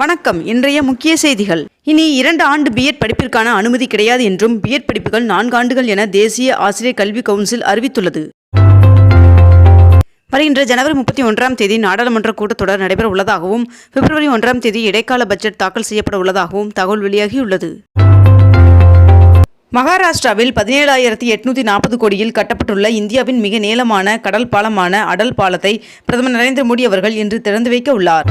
வணக்கம். இன்றைய முக்கிய செய்திகள். இனி இரண்டு ஆண்டு பிஎட் படிப்பிற்கான அனுமதி கிடையாது என்றும் பிஎட் படிப்புகள் நான்கு ஆண்டுகள் என தேசிய ஆசிரியர் கல்வி கவுன்சில் அறிவித்துள்ளது. வருகின்ற ஜனவரி முப்பத்தி ஒன்றாம் தேதி நாடாளுமன்ற கூட்டத்தொடர் நடைபெற உள்ளதாகவும் பிப்ரவரி ஒன்றாம் தேதி இடைக்கால பட்ஜெட் தாக்கல் செய்யப்பட உள்ளதாகவும் தகவல் வெளியாகியுள்ளது. மகாராஷ்டிராவில் பதினேழாயிரத்தி எட்நூத்தி நாற்பது கோடியில் கட்டப்பட்டுள்ள இந்தியாவின் மிக நீளமான கடல் பாலமான அடல் பாலத்தை பிரதமர் நரேந்திர மோடி அவர்கள் இன்று திறந்து வைக்க உள்ளார்.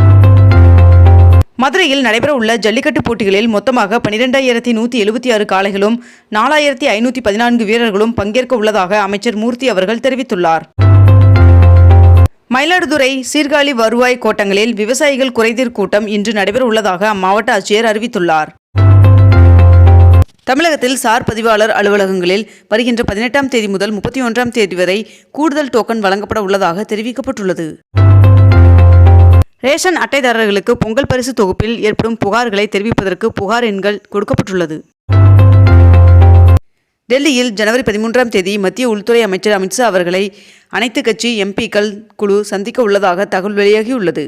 மதுரையில் நடைபெறவுள்ள ஜல்லிக்கட்டு போட்டிகளில் மொத்தமாக பனிரெண்டாயிரத்தி நூற்றி எழுபத்தி ஆறு காளைகளும் நாலாயிரத்தி ஐநூற்றி பதினான்கு வீரர்களும் பங்கேற்க உள்ளதாக அமைச்சர் மூர்த்தி அவர்கள் தெரிவித்துள்ளார். மயிலாடுதுறை சீர்காழி வருவாய் கோட்டங்களில் விவசாயிகள் குறைதீர் கூட்டம் இன்று நடைபெறவுள்ளதாக அம்மாவட்ட ஆட்சியர் அறிவித்துள்ளார். தமிழகத்தில் சார் பதிவாளர் அலுவலகங்களில் வருகின்ற பதினெட்டாம் தேதி முதல் முப்பத்தி ஒன்றாம் தேதி வரை கூடுதல் டோக்கன் வழங்கப்பட உள்ளதாக தெரிவிக்கப்பட்டுள்ளது. ரேஷன் அட்டைதாரர்களுக்கு பொங்கல் பரிசு தொகுப்பில் ஏற்படும் புகார்களை தெரிவிப்பதற்கு புகார் எண்கள் கொடுக்கப்பட்டுள்ளது. டெல்லியில் ஜனவரி பதிமூன்றாம் தேதி மத்திய உள்துறை அமைச்சர் அமித்ஷா அவர்களை அனைத்து கட்சி எம்பிக்கள் குழு சந்திக்க உள்ளதாக தகவல் வெளியாகியுள்ளது.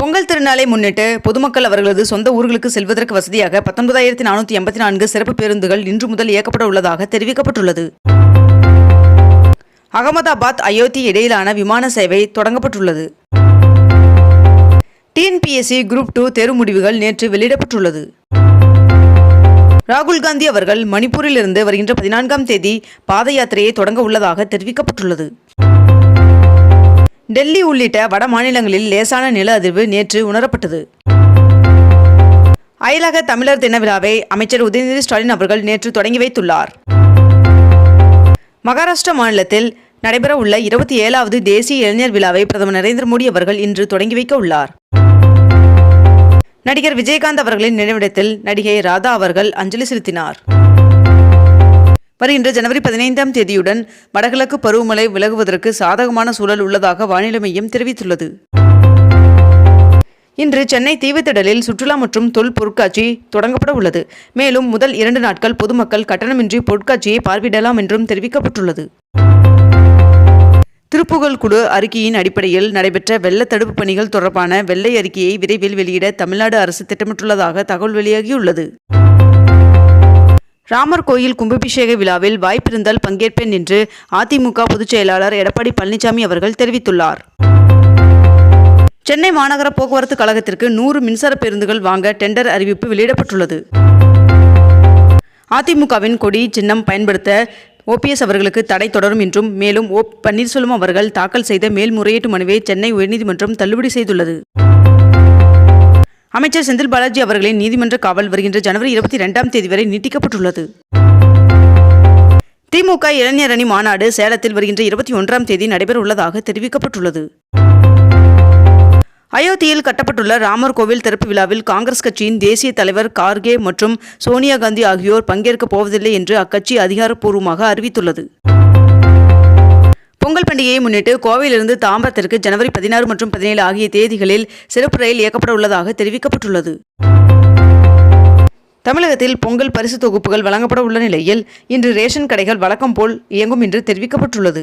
பொங்கல் திருநாளை முன்னிட்டு பொதுமக்கள் அவர்களது சொந்த ஊர்களுக்கு செல்வதற்கு வசதியாக பத்தொன்பதாயிரத்தி நானூற்றி எண்பத்தி நான்கு சிறப்பு பேருந்துகள் இன்று முதல் இயக்கப்பட உள்ளதாக தெரிவிக்கப்பட்டுள்ளது. அகமதாபாத் அயோத்தி இடையிலான விமான சேவை தொடங்கப்பட்டுள்ளது. டிஎன்பிஎஸ்சி குரூப் டூ தேர்வு முடிவுகள் நேற்று வெளியிடப்பட்டுள்ளது. ராகுல் காந்தி அவர்கள் மணிப்பூரிலிருந்து வருகின்ற பதினான்காம் தேதி பாத யாத்திரையை தொடங்க உள்ளதாக தெரிவிக்கப்பட்டுள்ளது. டெல்லி உள்ளிட்ட வட மாநிலங்களில் லேசான நில அதிர்வு நேற்று உணரப்பட்டது. அயலக தமிழர் தின விழாவை அமைச்சர் உதயநிதி ஸ்டாலின் அவர்கள் நேற்று தொடங்கி வைத்துள்ளார். மகாராஷ்டிரா மாநிலத்தில் நடைபெறவுள்ள இருபத்தி ஏழாவது தேசிய இளைஞர் விழாவை பிரதமர் நரேந்திர மோடி அவர்கள் இன்று தொடங்கி வைக்க உள்ளார். நடிகர் விஜயகாந்த் அவர்களின் நினைவிடத்தில் நடிகை ராதா அவர்கள் அஞ்சலி செலுத்தினார். வருகின்ற ஜனவரி பதினைந்தாம் தேதியுடன் வடகிழக்கு பருவமழை விலகுவதற்கு சாதகமான சூழல் உள்ளதாக வானிலை மையம் தெரிவித்துள்ளது. இன்று சென்னை தீவுத்திடலில் சுற்றுலா மற்றும் தொல் பொருட்காட்சி தொடங்கப்பட உள்ளது. மேலும் முதல் இரண்டு நாட்கள் பொதுமக்கள் கட்டணமின்றி பொருட்காட்சியை பார்வையிடலாம் என்றும் தெரிவிக்கப்பட்டுள்ளது. திருப்புகழ் குழு அறிக்கையின் அடிப்படையில் நடைபெற்ற வெள்ள தடுப்பு பணிகள் தொடர்பான வெள்ளை அறிக்கையை விரைவில் வெளியிட தமிழ்நாடு அரசு திட்டமிட்டுள்ளதாக தகவல் வெளியாகியுள்ளது. ராமர் கோயில் கும்பாபிஷேக விழாவில் வாய்ப்பிருந்தால் பங்கேற்பேன் என்று அதிமுக பொதுச் செயலாளர் எடப்பாடி பழனிசாமி அவர்கள் தெரிவித்துள்ளார். சென்னை மாநகர போக்குவரத்து கழகத்திற்கு நூறு மின்சார பேருந்துகள் வாங்க டெண்டர் அறிவிப்பு வெளியிடப்பட்டுள்ளது. அதிமுகவின் கொடி சின்னம் பயன்படுத்த ஓபிஎஸ் அவர்களுக்கு தடை தொடரும் என்றும் மேலும் ஓ பன்னீர்செல்வம் அவர்கள் தாக்கல் செய்த மேல்முறையீட்டு மனுவை சென்னை உயர்நீதிமன்றம் தள்ளுபடி செய்துள்ளது. அமைச்சர் செந்தில் பாலாஜி அவர்களின் நீதிமன்ற காவல் வருகின்ற ஜனவரி இருபத்தி இரண்டாம் தேதி வரை நீட்டிக்கப்பட்டுள்ளது. திமுக இளைஞரணி மாநாடு சேலத்தில் வருகின்ற இருபத்தி ஒன்றாம் தேதி நடைபெற உள்ளதாக தெரிவிக்கப்பட்டுள்ளது. அயோத்தியில் கட்டப்பட்டுள்ள ராமர் கோவில் திறப்பு விழாவில் காங்கிரஸ் கட்சியின் தேசிய தலைவர் கார்கே மற்றும் சோனியா காந்தி ஆகியோர் பங்கேற்கப் போவதில்லை என்று அக்கட்சி அதிகாரப்பூர்வமாக அறிவித்துள்ளது. பொங்கல் பண்டிகையை முன்னிட்டு கோவையிலிருந்து தாம்பரத்திற்கு ஜனவரி பதினாறு மற்றும் பதினேழு ஆகிய தேதிகளில் சிறப்பு ரயில் இயக்கப்பட உள்ளதாக தெரிவிக்கப்பட்டுள்ளது. தமிழகத்தில் பொங்கல் பரிசு தொகுப்புகள் வழங்கப்பட உள்ள நிலையில் இன்று ரேஷன் கடைகள் வழக்கம் போல் இயங்கும் என்று தெரிவிக்கப்பட்டுள்ளது.